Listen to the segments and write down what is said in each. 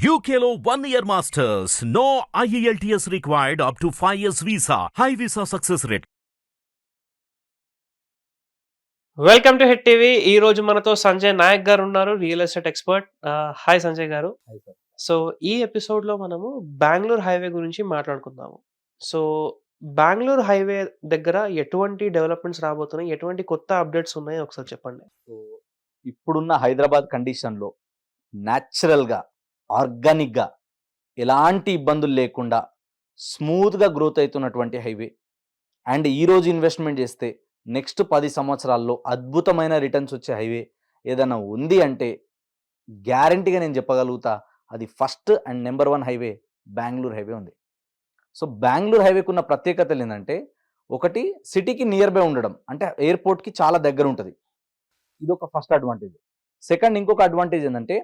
One year masters. No E IELTS required up to 5 years visa. High visa success rate. Welcome to hit TV ఈ రోజు మనతో సంజయ్ నాయక్ గారు ఉన్నారు real estate expert hi Sanjay garu. So ఈ ఎపిసోడ్లో మనము Bengaluru highway గురించి మాట్లాడుకుందాము సో బెంగళూరు హైవే దగ్గర ఎటువంటి డెవలప్మెంట్స్ రాబోతున్నాయి ఎటువంటి కొత్త అప్డేట్స్ ఉన్నాయి ఒకసారి చెప్పండి సో ఇప్పుడున్న హైదరాబాద్ కండిషన్లో న్యాచురల్గా ఆర్గానిక్గా ఎలాంటి ఇబ్బందులు లేకుండా స్మూత్గా గ్రోత్ అవుతున్నటువంటి హైవే. అండ్ ఈరోజు ఇన్వెస్ట్మెంట్ చేస్తే నెక్స్ట్ పది సంవత్సరాల్లో అద్భుతమైన రిటర్న్స్ వచ్చే హైవే ఏదైనా ఉంది అంటే గ్యారంటీగా నేను చెప్పగలుగుతా అది first and number one highway Bengaluru highway ఉంది. సో బెంగళూరు హైవేకు ఉన్న ప్రత్యేకతలు ఏంటంటే ఒకటి సిటీకి నియర్ బై ఉండడం అంటే ఎయిర్పోర్ట్కి చాలా దగ్గర ఉంటుంది. ఇది ఒక ఫస్ట్ అడ్వాంటేజ్. సెకండ్ ఇంకొక అడ్వాంటేజ్ ఏంటంటే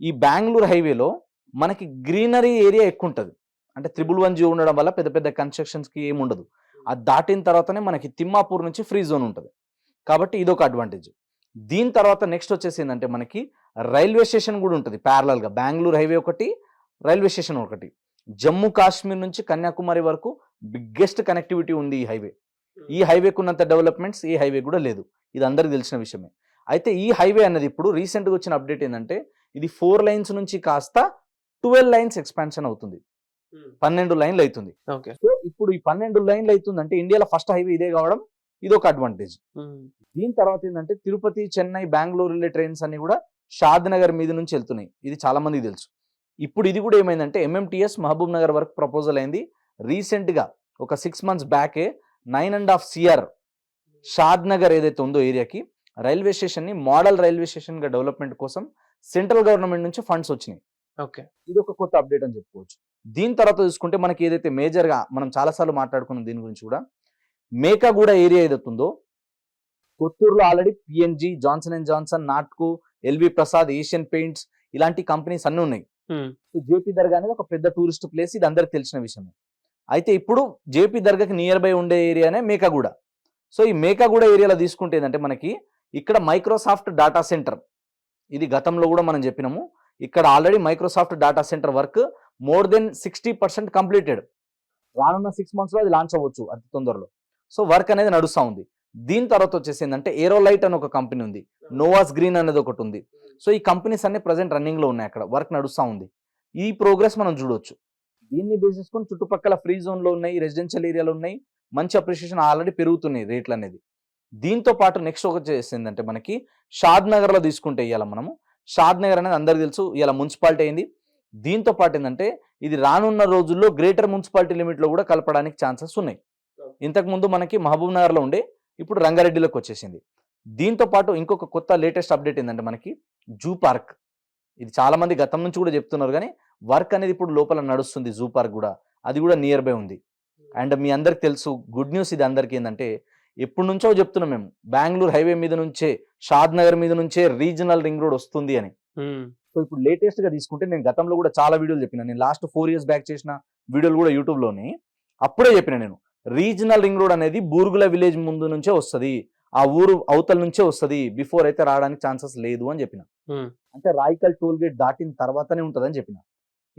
ఈ బెంగళూరు హైవేలో మనకి గ్రీనరీ ఏరియా ఎక్కువ ఉంటుంది అంటే త్రిబుల్ వన్ జీ ఉండడం వల్ల పెద్ద పెద్ద కన్స్ట్రక్షన్స్కి ఏమి ఉండదు. అది దాటిన తర్వాతనే మనకి తిమ్మాపూర్ నుంచి ఫ్రీ జోన్ ఉంటుంది. కాబట్టి ఇదొక అడ్వాంటేజ్. దీని తర్వాత నెక్స్ట్ వచ్చేసి ఏంటంటే మనకి రైల్వే స్టేషన్ కూడా ఉంటుంది ప్యారలల్గా బెంగళూరు హైవే ఒకటి రైల్వే స్టేషన్ ఒకటి. జమ్మూ కాశ్మీర్ నుంచి కన్యాకుమారి వరకు బిగ్గెస్ట్ కనెక్టివిటీ ఉంది ఈ హైవే. ఈ హైవేకు ఉన్నంత డెవలప్మెంట్స్ ఈ హైవే కూడా లేదు. ఇది అందరికీ తెలిసిన విషయమే. అయితే ఈ హైవే అన్నది ఇప్పుడు రీసెంట్గా వచ్చిన అప్డేట్ ఏంటంటే ఇది ఫోర్ లైన్స్ నుంచి కాస్త ట్వెల్వ్ లైన్స్ ఎక్స్పాన్షన్ అవుతుంది. పన్నెండు లైన్లు అవుతుంది. సో ఇప్పుడు ఈ పన్నెండు లైన్లు అవుతుంది అంటే ఇండియాలో ఫస్ట్ హైవే ఇదే కావడం ఇది ఒక అడ్వాంటేజ్ దీని తర్వాత ఏంటంటే తిరుపతి చెన్నై బెంగళూరు వెళ్ళే ట్రైన్స్ అన్ని కూడా షాద్ నగర్ మీద నుంచి వెళ్తున్నాయి. ఇది చాలా మందికి తెలుసు. ఇప్పుడు ఇది కూడా ఏమైందంటే ఎంఎంటీఎస్ మహబూబ్ నగర్ వరకు ప్రపోజల్ అయింది. రీసెంట్గా ఒక six months బ్యాకే nine and half CR Shadnagar ఏదైతే ఉందో ఏరియాకి రైల్వే స్టేషన్ని మోడల్ రైల్వే స్టేషన్గా డెవలప్మెంట్ కోసం సెంట్రల్ గవర్నమెంట్ నుంచి ఫండ్స్ వచ్చినాయి. ఓకే. ఇది ఒక కొత్త అప్డేట్ అని చెప్పుకోవచ్చు. దీని తర్వాత చూసుకుంటే మనకి ఏదైతే మేజర్గా మనం చాలాసార్లు మాట్లాడుకున్నాం దీని గురించి కూడా మేకాగూడ ఏరియా ఏదైతే ఉందో కొత్తూరులో already P and G Johnson and Johnson Natco LV Prasad Asian paints ఇలాంటి కంపెనీస్ అన్నీ ఉన్నాయి. సో జేపీ దర్గా అనేది ఒక పెద్ద టూరిస్ట్ ప్లేస్ ఇది అందరికి తెలిసిన విషయమే. అయితే ఇప్పుడు జేపీ దర్గాకి నియర్ బై ఉండే ఏరియానే మేకాగూడ సో ఈ మేకాగూడ ఏరియాలో తీసుకుంటే ఏంటంటే మనకి ఇక్కడ మైక్రోసాఫ్ట్ డాటా సెంటర్ ఇది గతంలో కూడా మనం చెప్పినాము. ఇక్కడ already Microsoft data centre work more than sixty percent completed. రానున్న సిక్స్ మంత్స్లో అది లాంచ్ అవ్వచ్చు అతి తొందరలో. సో వర్క్ అనేది నడుస్తూ ఉంది. దీని తర్వాత వచ్చేసి ఏంటంటే ఏరోలైట్ అని ఒక కంపెనీ ఉంది. నోవాస్ గ్రీన్ అనేది ఒకటి ఉంది. సో ఈ కంపెనీస్ అన్ని ప్రజెంట్ రన్నింగ్లో ఉన్నాయి అక్కడ. వర్క్ నడుస్తూ ఉంది. ఈ ప్రోగ్రెస్ మనం చూడొచ్చు. దీన్ని బేస్ చేసుకొని చుట్టుపక్కల ఫ్రీ జోన్లో ఉన్నాయి రెసిడెన్షియల్ ఏరియాలో ఉన్నాయి. మంచి అప్రిషియేషన్ ఆల్రెడీ పెరుగుతున్నాయి రేట్లు అనేది. దీంతో పాటు నెక్స్ట్ ఒకటి చేసిందంటే మనకి షాద్ నగర్లో తీసుకుంటే ఇవాళ మనము. షాద్ నగర్ అనేది అందరికీ తెలుసు ఇలా మున్సిపాలిటీ అయింది. దీంతో పాటు ఏంటంటే ఇది రానున్న రోజుల్లో గ్రేటర్ మున్సిపాలిటీ లిమిట్లో కూడా కలపడానికి ఛాన్సెస్ ఉన్నాయి. ఇంతకు ముందు మనకి మహబూబ్ నగర్లో ఉండే ఇప్పుడు రంగారెడ్డిలోకి వచ్చేసింది. దీంతో పాటు ఇంకొక కొత్త లేటెస్ట్ అప్డేట్ ఏంటంటే మనకి జూ పార్క్. ఇది చాలా మంది గతం నుంచి కూడా చెప్తున్నారు కానీ వర్క్ అనేది ఇప్పుడు లోపల నడుస్తుంది జూ పార్క్ కూడా. అది కూడా నియర్ బై ఉంది అండ్ మీ అందరికి తెలుసు గుడ్ న్యూస్ ఇది అందరికీ ఏంటంటే ఎప్పటి నుంచో చెప్తున్నాం మేము. బెంగళూరు హైవే మీద నుంచే షాద్ నగర్ మీద నుంచే రీజనల్ రింగ్ రోడ్ వస్తుంది అని. సో ఇప్పుడు లేటెస్ట్గా తీసుకుంటే నేను గతంలో కూడా చాలా వీడియోలు చెప్పిన. నేను లాస్ట్ ఫోర్ ఇయర్స్ బ్యాక్ చేసిన వీడియోలు కూడా యూట్యూబ్లోనే అప్పుడే చెప్పిన నేను. రీజనల్ రింగ్ రోడ్ అనేది బూరుగుల విలేజ్ ముందు నుంచే వస్తుంది. ఆ ఊరు అవతల నుంచే వస్తుంది. బిఫోర్ అయితే రావడానికి ఛాన్సెస్ లేదు అని చెప్పిన. అంటే రాయికల్ టోల్ గేట్ దాటిన తర్వాతనే ఉంటుంది అని చెప్పిన.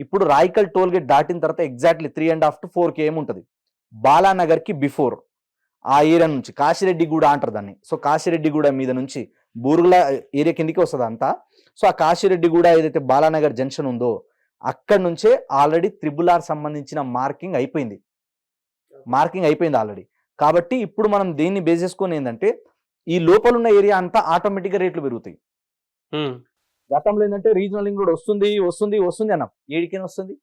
ఇప్పుడు రాయికల్ టోల్ గేట్ దాటిన తర్వాత exactly three and half to four KM ఉంటుంది. బాలానగర్కి బిఫోర్ ఆ ఏరియా నుంచి కాశిరెడ్డిగూడ అంటారు దాన్ని. సో కాశిరెడ్డిగూడ మీద నుంచి బూరుగుల ఏరియా కిందికి వస్తుంది అంతా. సో ఆ కాశిరెడ్డిగూడ ఏదైతే బాలానగర్ జంక్షన్ ఉందో అక్కడ నుంచే ఆల్రెడీ త్రిబుల్ ఆర్ సంబంధించిన మార్కింగ్ అయిపోయింది. మార్కింగ్ అయిపోయింది ఆల్రెడీ. కాబట్టి ఇప్పుడు మనం దీన్ని బేస్ చేసుకొని ఏంటంటే ఈ లోపల ఉన్న ఏరియా అంతా ఆటోమేటిక్గా రేట్లు పెరుగుతాయి. గతంలో ఏంటంటే రీజనల్ రోడ్ వస్తుంది వస్తుంది వస్తుంది అన్నాం. ఏడికైనా వస్తుంది?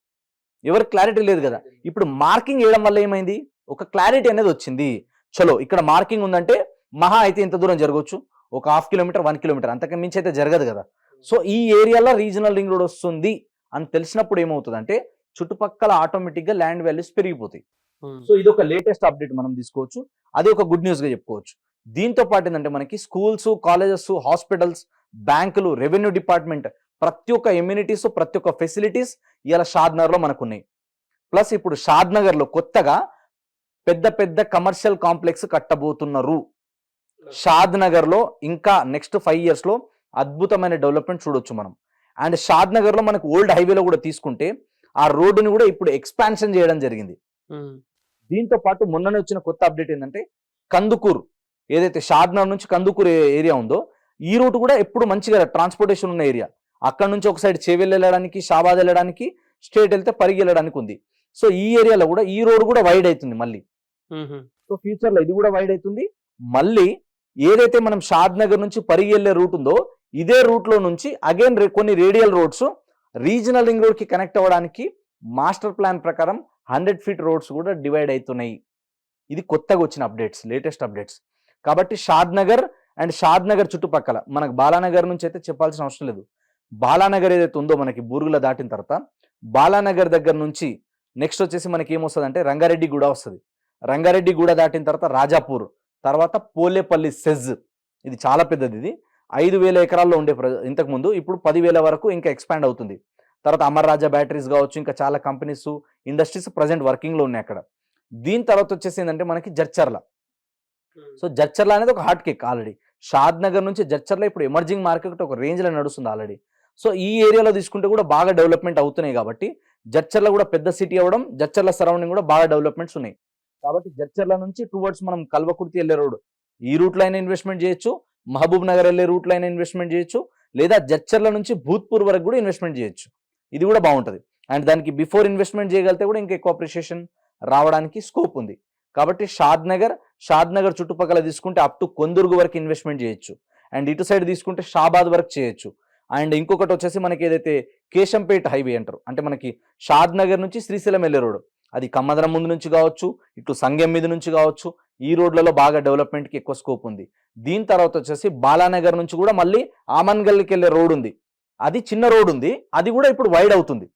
ఎవరికి క్లారిటీ లేదు కదా. ఇప్పుడు మార్కింగ్ వేయడం వల్ల ఏమైంది? ఒక క్లారిటీ అనేది వచ్చింది. చలో ఇక్కడ మార్కింగ్ ఉందంటే మహా అయితే ఇంత దూరం జరగవచ్చు ఒక హాఫ్ కిలోమీటర్ వన్ కిలోమీటర్ అంతకు మించి అయితే జరగదు కదా. సో ఈ ఏరియాలో రీజనల్ రింగ్ రోడ్ వస్తుంది అని తెలిసినప్పుడు ఏమవుతుంది అంటే చుట్టుపక్కల ఆటోమేటిక్గా ల్యాండ్ వాల్యూస్ పెరిగిపోతాయి. సో ఇది ఒక లేటెస్ట్ అప్డేట్ మనం తీసుకోవచ్చు. అది ఒక గుడ్ న్యూస్గా చెప్పుకోవచ్చు. దీంతో పాటు ఏంటంటే మనకి స్కూల్స్ కాలేజెస్ హాస్పిటల్స్ బ్యాంకులు రెవెన్యూ డిపార్ట్మెంట్ ప్రతి ఒక్క ఎమ్యూనిటీస్ ప్రతి ఒక్క ఫెసిలిటీస్ ఇలా షాద్నగర్లో మనకు ఉన్నాయి ప్లస్ ఇప్పుడు షాద్నగర్లో కొత్తగా పెద్ద పెద్ద కమర్షియల్ కాంప్లెక్స్ కట్టబోతున్నారు. షాద్ నగర్లో ఇంకా నెక్స్ట్ ఫైవ్ ఇయర్స్లో అద్భుతమైన డెవలప్మెంట్ చూడొచ్చు మనం. అండ్ షాద్ నగర్లో మనకు ఓల్డ్ హైవేలో కూడా తీసుకుంటే ఆ రోడ్డుని కూడా ఇప్పుడు ఎక్స్పాన్షన్ చేయడం జరిగింది. దీంతో పాటు మొన్ననే వచ్చిన కొత్త అప్డేట్ ఏంటంటే కందుకూరు. ఏదైతే షాద్నగర్ నుంచి కందుకూరు ఏరియా ఉందో ఈ రూట్ కూడా ఎప్పుడు మంచిగా ట్రాన్స్పోర్టేషన్ ఉన్న ఏరియా. అక్కడ నుంచి ఒక సైడ్ చేవెల్ వెళ్ళడానికి షాబాద్ వెళ్ళడానికి స్ట్రేట్ వెళ్తే పరిగి వెళ్ళడానికి ఉంది. సో ఈ ఏరియాలో కూడా ఈ రోడ్ కూడా వైడ్ అవుతుంది మళ్ళీ. సో ఫ్యూచర్లో ఇది కూడా వైడ్ అవుతుంది. మళ్ళీ ఏదైతే మనం షాద్ నగర్ నుంచి పరిగి వెళ్ళే రూట్ ఉందో ఇదే రూట్లో నుంచి అగైన్ కొన్ని రేడియల్ రోడ్స్ రీజనల్ రింగ్ రోడ్కి కనెక్ట్ అవ్వడానికి మాస్టర్ ప్లాన్ ప్రకారం హండ్రెడ్ ఫీట్ రోడ్స్ కూడా డివైడ్ అవుతున్నాయి. ఇది కొత్తగా వచ్చిన అప్డేట్స్ లేటెస్ట్ అప్డేట్స్. కాబట్టి Shadnagar and Shadnagar చుట్టుపక్కల మనకు బాలానగర్ నుంచి అయితే చెప్పాల్సిన అవసరం లేదు. బాలానగర్ ఏదైతే ఉందో మనకి బూరుగుల దాటిన తర్వాత బాలానగర్ దగ్గర నుంచి నెక్స్ట్ వచ్చేసి మనకి ఏమొస్తుంది అంటే రంగారెడ్డి గూడ వస్తుంది. రంగారెడ్డి గూడ దాటిన తర్వాత రాజాపూర్ తర్వాత పోలేపల్లి సెజ్. ఇది చాలా పెద్దది ఇది. ఐదు వేల ఎకరాల్లో ఉండే ప్ర- ఇంతకు ముందు ఇప్పుడు పదివేల వరకు ఇంకా ఎక్స్పాండ్ అవుతుంది. తర్వాత అమర్ రాజా బ్యాటరీస్ కావచ్చు ఇంకా చాలా కంపెనీస్ ఇండస్ట్రీస్ ప్రజెంట్ వర్కింగ్లో ఉన్నాయి అక్కడ. దీని తర్వాత వచ్చేసి ఏంటంటే మనకి జడ్చర్ల. సో జడ్చర్ల అనేది ఒక hot cake already. Shadnagar నుంచి జడ్చర్ల ఇప్పుడు ఎమర్జింగ్ మార్కెట్ ఒక రేంజ్లో నడుస్తుంది ఆల్రెడీ. సో ఈ ఏరియాలో తీసుకుంటే కూడా బాగా డెవలప్మెంట్ అవుతున్నాయి కాబట్టి జడ్చర్ల కూడా పెద్ద సిటీ అవ్వడం జడ్చర్ల సరౌండింగ్ కూడా బాగా డెవలప్మెంట్స్ ఉన్నాయి. కాబట్టి జడ్చర్ల నుంచి టువర్డ్స్ మనం కల్వకుర్తి వెళ్ళే రోడ్ ఈ రూట్లో అయినా ఇన్వెస్ట్మెంట్ చేయొచ్చు మహబూబ్ నగర్ వెళ్ళే రూట్లో అయినా ఇన్వెస్ట్మెంట్ చేయొచ్చు లేదా జడ్చర్ల నుంచి భూత్పూర్ వరకు కూడా ఇన్వెస్ట్మెంట్ చేయొచ్చు. ఇది కూడా బాగుంటుంది. అండ్ దానికి బిఫోర్ ఇన్వెస్ట్మెంట్ చేయగలిగితే కూడా ఇంకా ఎక్కువ అప్రిషియేషన్ రావడానికి స్కోప్ ఉంది. కాబట్టి షాద్ నగర్ షాద్ నగర్ చుట్టుపక్కల తీసుకుంటే అప్ టు కొందుర్గు వరకు ఇన్వెస్ట్మెంట్ చేయొచ్చు. అండ్ ఇటు సైడ్ తీసుకుంటే షాబాద్ వరకు చేయొచ్చు. అండ్ ఇంకొకటి వచ్చేసి మనకి ఏదైతే కేశంపేట హైవే అంటారు అంటే మనకి షాద్ నగర్ నుంచి శ్రీశైలం వెళ్ళే రోడ్ అది కమ్మదరం ముందు నుంచి కావచ్చు ఇటు సంఘం మీద నుంచి కావచ్చు ఈ రోడ్లలో బాగా డెవలప్మెంట్కి ఎక్కువ స్కోప్ ఉంది. దీని తర్వాత వచ్చేసి బాలానగర్ నుంచి కూడా మళ్ళీ ఆమన్గల్కి వెళ్ళే రోడ్ ఉంది. అది చిన్న రోడ్ ఉంది. అది కూడా ఇప్పుడు వైడ్ అవుతుంది.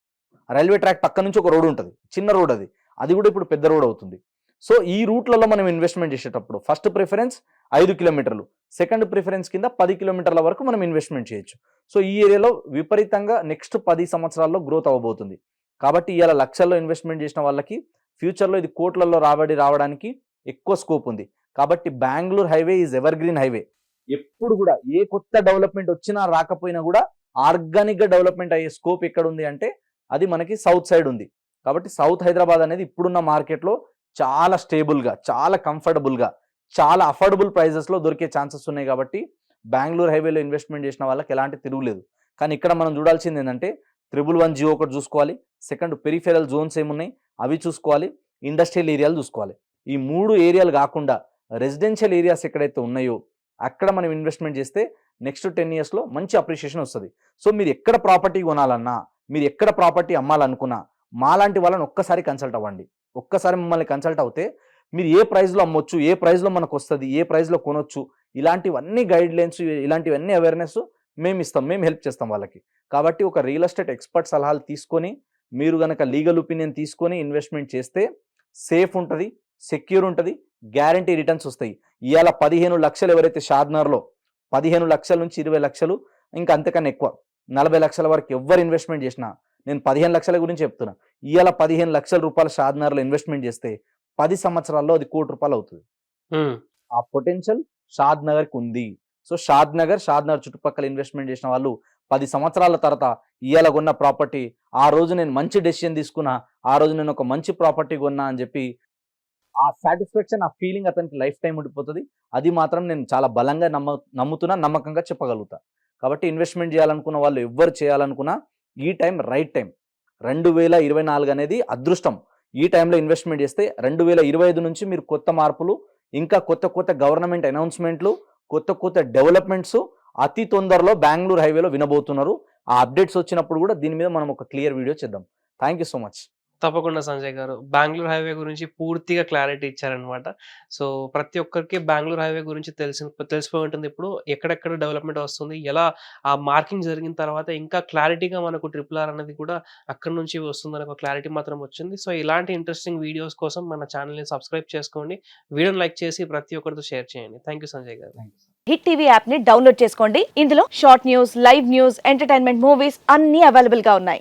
రైల్వే ట్రాక్ పక్క నుంచి ఒక రోడ్ ఉంటుంది. చిన్న రోడ్ అది. అది కూడా ఇప్పుడు పెద్ద రోడ్ అవుతుంది. సో ఈ రూట్లలో మనం ఇన్వెస్ట్మెంట్ చేసేటప్పుడు ఫస్ట్ ప్రిఫరెన్స్ ఐదు కిలోమీటర్లు. సెకండ్ ప్రిఫరెన్స్ కింద పది కిలోమీటర్ల వరకు మనం ఇన్వెస్ట్మెంట్ చేయొచ్చు. సో ఈ ఏరియాలో విపరీతంగా నెక్స్ట్ పది సంవత్సరాల్లో గ్రోత్ అవ్వబోతుంది. కాబట్టి ఇవాళ లక్షల్లో ఇన్వెస్ట్మెంట్ చేసిన వాళ్ళకి ఫ్యూచర్లో ఇది కోట్లలో రాబడి రావడానికి ఎక్కువ స్కోప్ ఉంది. కాబట్టి Bengaluru highway is evergreen highway. ఎప్పుడు కూడా ఏ కొత్త డెవలప్మెంట్ వచ్చినా రాకపోయినా కూడా ఆర్గానిక్గా డెవలప్మెంట్ అయ్యే స్కోప్ ఎక్కడ ఉంది అంటే అది మనకి సౌత్ సైడ్ ఉంది. కాబట్టి సౌత్ హైదరాబాద్ అనేది ఇప్పుడున్న మార్కెట్లో చాలా స్టేబుల్గా చాలా కంఫర్టబుల్గా చాలా అఫోర్డబుల్ ప్రైజెస్లో దొరికే ఛాన్సెస్ ఉన్నాయి కాబట్టి బెంగళూరు హైవేలో ఇన్వెస్ట్మెంట్ చేసిన వాళ్ళకి ఎలాంటి తిరుగులేదు. కానీ ఇక్కడ మనం చూడాల్సింది ఏంటంటే త్రిబుల్ వన్ జియో ఒకటి చూసుకోవాలి. సెకండ్ పెరిఫెరల్ జోన్స్ ఏమున్నాయి? అవి చూసుకోవాలి. ఇండస్ట్రియల్ ఏరియాలు చూసుకోవాలి. ఈ మూడు ఏరియాలు కాకుండా రెసిడెన్షియల్ ఏరియాస్ ఎక్కడైతే ఉన్నాయో అక్కడ మనం ఇన్వెస్ట్మెంట్ చేస్తే నెక్స్ట్ టెన్ ఇయర్స్లో మంచి అప్రిషియేషన్ వస్తుంది. సో మీరు ఎక్కడ ప్రాపర్టీ కొనాలన్నా మీరు ఎక్కడ ప్రాపర్టీ అమ్మాలనుకున్నా మాలాంటి వాళ్ళని ఒక్కసారి కన్సల్ట్ అవ్వండి. ఒక్కసారి మమ్మల్ని కన్సల్ట్ అవుతే మీరు ఏ ప్రైస్లో అమ్మొచ్చు ఏ ప్రైస్లో మనకు వస్తుంది ఏ ప్రైస్లో కొనొచ్చు ఇలాంటివన్నీ గైడ్ లైన్స్ ఇలాంటివన్నీ అవేర్నెస్ మేము ఇస్తాం మేము హెల్ప్ చేస్తాం వాళ్ళకి. కాబట్టి ఒక రియల్ ఎస్టేట్ ఎక్స్పర్ట్ సలహాలు తీసుకొని మీరు గనక లీగల్ ఒపీనియన్ తీసుకొని ఇన్వెస్ట్మెంట్ చేస్తే సేఫ్ ఉంటుంది సెక్యూర్ ఉంటుంది గ్యారంటీ రిటర్న్స్ వస్తాయి. ఇవాళ పదిహేను లక్షలు ఎవరైతే షాద్నర్లో పదిహేను లక్షల నుంచి ఇరవై లక్షలు ఇంకా అంతకన్నా ఎక్కువ నలభై లక్షల వరకు ఎవరు ఇన్వెస్ట్మెంట్ చేసినా నేను పదిహేను లక్షల గురించి చెప్తున్నా ఇవాళ పదిహేను లక్షల రూపాయలు షాద్నర్లో ఇన్వెస్ట్మెంట్ చేస్తే పది సంవత్సరాల్లో అది కోటి రూపాయలు అవుతుంది. ఆ పొటెన్షియల్ షాద్ నగర్కి ఉంది. So Shadnagar Shadnagar చుట్టుపక్కల ఇన్వెస్ట్మెంట్ చేసిన వాళ్ళు పది సంవత్సరాల తర్వాత ఇవాళ కొన్న ప్రాపర్టీ ఆ రోజు నేను మంచి డెసిషన్ తీసుకున్నా ఆ రోజు నేను ఒక మంచి ప్రాపర్టీ కొన్నా అని చెప్పి ఆ సాటిస్ఫాక్షన్ ఆ ఫీలింగ్ అతనికి లైఫ్ టైం ఉండిపోతుంది. అది మాత్రం నేను చాలా బలంగా నమ్మ నమ్ముతున్నా నమ్మకంగా చెప్పగలుగుతా. కాబట్టి ఇన్వెస్ట్మెంట్ చేయాలనుకున్న వాళ్ళు ఎవ్వరు చేయాలనుకున్నా ఈ టైం రైట్ టైం రెండు వేల ఇరవై నాలుగు అనేది అదృష్టం. ఈ టైంలో ఇన్వెస్ట్మెంట్ చేస్తే రెండు వేల ఇరవై ఐదు నుంచి మీరు కొత్త మార్పులు ఇంకా కొత్త కొత్త గవర్నమెంట్ అనౌన్స్మెంట్లు కొత్త కొత్త డెవలప్మెంట్స్ అతి తొందరలో బెంగళూరు హైవేలో వినబోతున్నారు. ఆ అప్డేట్స్ వచ్చినప్పుడు కూడా దీని మీద మనం ఒక క్లియర్ వీడియో చేద్దాం. థ్యాంక్ యూ సో మచ్ తప్పకుండా సంజయ్ గారు. బెంగళూరు హైవే గురించి పూర్తిగా క్లారిటీ ఇచ్చారనమాట సో ప్రతి ఒక్కరికి బెంగళూరు హైవే గురించి తెలిసి తెలిసిపోయి ఉంటుంది. ఇప్పుడు ఎక్కడెక్కడ డెవలప్మెంట్ వస్తుంది ఎలా ఆ మార్కింగ్ జరిగిన తర్వాత ఇంకా క్లారిటీగా మనకు ట్రిపుల్ ఆర్ అనేది కూడా అక్కడ నుంచి వస్తుందని ఒక క్లారిటీ మాత్రం వచ్చింది. సో ఇలాంటి ఇంట్రెస్టింగ్ వీడియోస్ కోసం మన ఛానల్ని సబ్స్క్రైబ్ చేసుకోండి. వీడియోని లైక్ చేసి ప్రతి ఒక్కరితో షేర్ చేయండి. థ్యాంక్ యూ సంజయ్ గారు. హిట్ టీవీ యాప్ని డౌన్లోడ్ చేసుకోండి. ఇందులో short news live news entertainment movies అన్ని అవైలబుల్గా ఉన్నాయి.